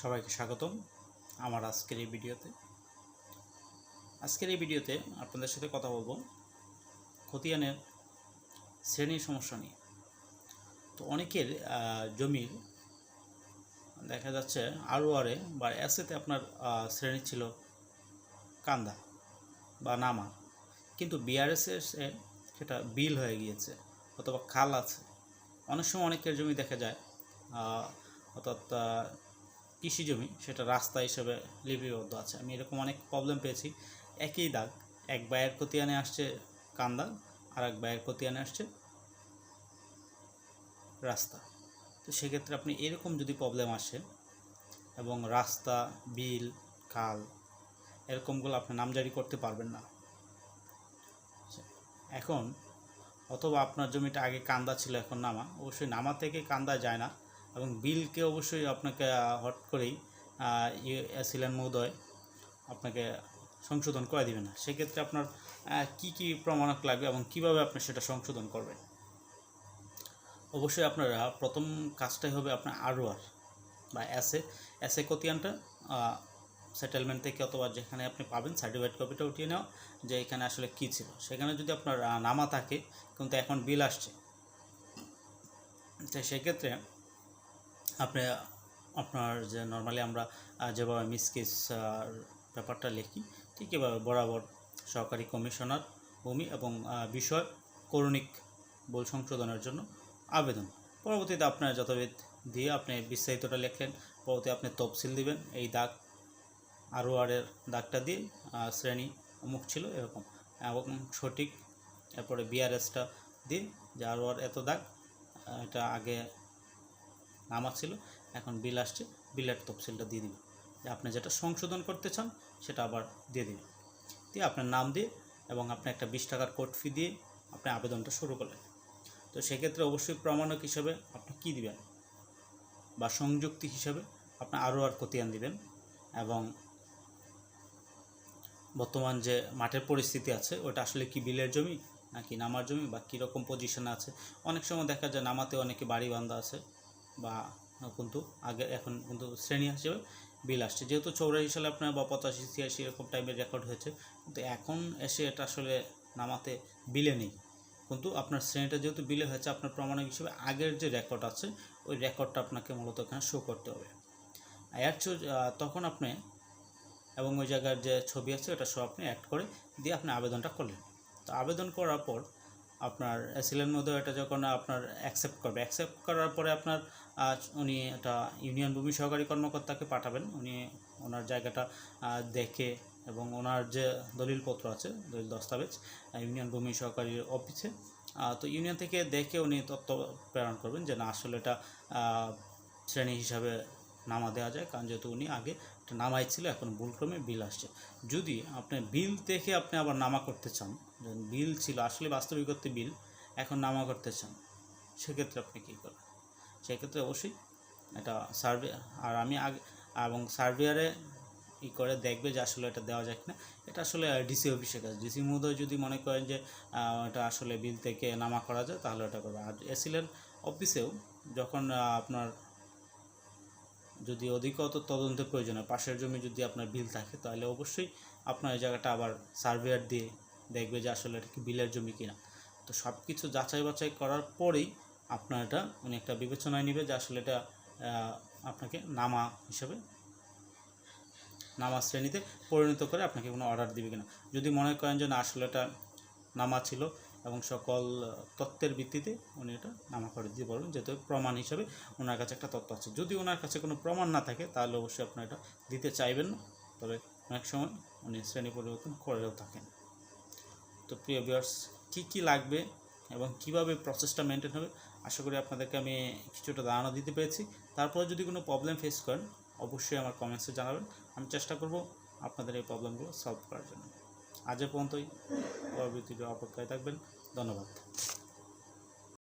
সবাইকে স্বাগতম আমার আজকের এই ভিডিওতে। আজকের এই ভিডিওতে আপনাদের সাথে কথা বলব খতিয়ানের শ্রেণির সমস্যা নিয়ে। তো অনেকের জমির দেখা যাচ্ছে আরও আরে বা অ্যাসেতে আপনার শ্রেণি ছিল কান্দা বা নামা। কিন্তু বিআরএসে সেটা বিল হয়ে গিয়েছে অথবা খাল আছে। অনেক সময় অনেকের জমি দেখা যায় অর্থাৎ কৃষি জমি, সেটা রাস্তা হিসেবে লিপিবদ্ধ আছে। আমি এরকম অনেক প্রবলেম পেয়েছি। একই দাগ, এক বায়ের খতিয়ানে আসছে কান্দা আর এক বায়ের খতিয়ানে আসছে রাস্তা। তো সেক্ষেত্রে আপনি এরকম যদি প্রবলেম আসে এবং রাস্তা, বিল, খাল, এরকমগুলো আপনি নামজারি করতে পারবেন না। এখন অথবা আপনার জমিটা আগে কান্দা ছিল, এখন নামা। অবশ্যই নামা থেকে কান্দা যায় না। এবং বিলকে অবশ্যই আপনাকে হট করেই অ্যাসিলেন মহোদয় আপনাকে সংশোধন করে দিবে না। সেক্ষেত্রে আপনার কি কি প্রমাণক লাগবে এবং কীভাবে আপনি সেটা সংশোধন করবেন? অবশ্যই আপনারা প্রথম কাজটাই হবে আপনার আরওয়ার বা অ্যাসে অ্যাসে কতিয়ানটা সেটেলমেন্ট থেকে অথবা যেখানে আপনি পাবেন সার্টিফাইড কপিটা উঠিয়ে নেওয়া যে এখানে আসলে কী ছিল। সেখানে যদি আপনার নামা থাকে, কিন্তু এখন বিল আসছে, তো সেক্ষেত্রে আপনি, আপনার যে নর্মালি আমরা যেভাবে মিসকেস ব্যাপারটা লিখি, ঠিক এভাবে বরাবর সহকারী কমিশনার ভূমি এবং বিষয় করণিক বল সংশোধনের জন্য আবেদন। পরবর্তীতে আপনার যথাবিধ দিয়ে আপনি বিস্তারিতটা লিখলেন, পরবর্তী আপনি তফসিল দিবেন, এই দাগ আরও আরের দাগটা দিয়ে শ্রেণি অমুক ছিল এরকম। এবং সঠিক, এরপরে বিআরএসটা দিয়ে, যে আরও আর এত দাগ এটা আগে নামা ছিল, এখন বিল আসছে, বিলের তফসিলটা দিয়ে দিবেন আপনি যেটা সংশোধন করতে চান, সেটা আবার দিয়ে দিবেন দিয়ে আপনার নাম দিয়ে এবং আপনি একটা বিশ টাকার কোর্ট ফি দিয়ে আপনি আবেদনটা শুরু করলেন। তো সেক্ষেত্রে অবশ্যই প্রমাণক হিসাবে আপনি কী দিবেন? বা সংযুক্তি হিসাবে আপনি আরও আর খতিয়ান দিবেন এবং বর্তমান যে মাঠের পরিস্থিতি আছে, ওটা আসলে কি বিলের জমি নাকি নামার জমি বা কীরকম পজিশনে আছে? অনেক সময় দেখা যায় নামাতে অনেকে বাড়ি বান্ধা আছে বা কিন্তু আগে এখন কিন্তু শ্রেণি হিসেবে বিল আসছে। যেহেতু চৌরাশি সালে আপনার বা পঁচাশি ছিয়াশি এরকম টাইমের রেকর্ড হয়েছে কিন্তু এখন এসে এটা আসলে নামাতে বিলে নেই। কিন্তু আপনার শ্রেণীটা যেহেতু বিলে হয়েছে আপনার প্রমাণিক হিসেবে আগের যে রেকর্ড আছে ওই রেকর্ডটা আপনাকে মূলত এখানে শো করতে হবে। চেয়ে, আহ, তখন আপনি এবং ওই জায়গার যে ছবি আছে ওটা সব আপনি অ্যাড করে দিয়ে আপনি আবেদনটা করলেন। তো আবেদন করার পর আপনার এসিলের মধ্যে এটা যখন আপনার অ্যাকসেপ্ট করবে অ্যাকসেপ্ট করার পরে আপনার উনি এটা ইউনিয়ন ভূমি সহকারী কর্মকর্তাকে পাঠাবেন। উনি ওনার জায়গাটা দেখে এবং ওনার যে দলিলপত্র আছে, দলিল দস্তাবেজ ইউনিয়ন ভূমি সহকারীর অফিসে তো ইউনিয়ন থেকে দেখে উনি তথ্য প্রেরণ করবেন যে না, আসলে এটা শ্রেণি হিসাবে নামা দেওয়া যায়, কারণ যেহেতু উনি আগে নামাই ছিল, এখন ভুলক্রমে বিল আসছে। যদি আপনি বিল দেখে আপনি আবার নামা করতে চান বিল ছিল, আসলে বাস্তবিক অর্থে বিল, এখন নামা করতে চান, সেক্ষেত্রে আপনি কী করবেন? সেক্ষেত্রে অবশ্যই এটা সার্ভে, আর আমি আগে, এবং সার্ভেয়ারে ই করে দেখবে যে আসলে এটা দেওয়া যায় কিনা। এটা আসলে ডিসি অফিসের কাছে ডিসি মহোদয় যদি মনে করেন যে এটা আসলে বিল থেকে নামা করা যায়, তাহলে এটা করবে। আর এসিলেন অফিসেও যখন আপনার যদি অধিকত তদন্তের প্রয়োজন হয়, পাশের জমি যদি আপনার বিল থাকে, তাহলে অবশ্যই আপনার এই জায়গাটা আবার সার্ভেয়ার দিয়ে দেখবে যে আসলে এটা কি বিলের জমি কিনা। তো সব কিছু যাচাই বাছাই করার পরেই আপনার এটা উনি একটা বিবেচনায় নেবে যে আসলে এটা আপনাকে নামা হিসেবে, নামা শ্রেণীতে পরিণত করে আপনাকে কোনো অর্ডার দিবে কিনা। যদি মনে করেন যে না, আসলে এটা নামা ছিল এবং সকল তত্ত্বের ভিত্তিতে উনি এটা নামা করে দিতে পারবেন যেহেতু প্রমাণ হিসাবে ওনার কাছে একটা তত্ত্ব আছে। যদি ওনার কাছে কোনো প্রমাণ না থাকে, তাহলে অবশ্যই আপনার এটা দিতে চাইবেন না। তবে অনেক সময় উনি শ্রেণি পরিবর্তন করেও থাকেন। তো প্রিয় ভিউয়ার্স কী কী লাগবে এবং কীভাবে প্রসেসটা মেনটেন হবে, আশা করি আপনাদেরকে আমি কিছুটা ধারণা দিতে পেরেছি। তারপরে যদি কোনো প্রবলেম ফেস করেন, অবশ্যই আমার কমেন্টসে জানাবেন। আমি চেষ্টা করব আপনাদের এই প্রবলেমগুলো সলভ করার জন্য। আজ পর্যন্তই। পরবর্তী ভিডিও অপেক্ষায় থাকবেন। ধন্যবাদ।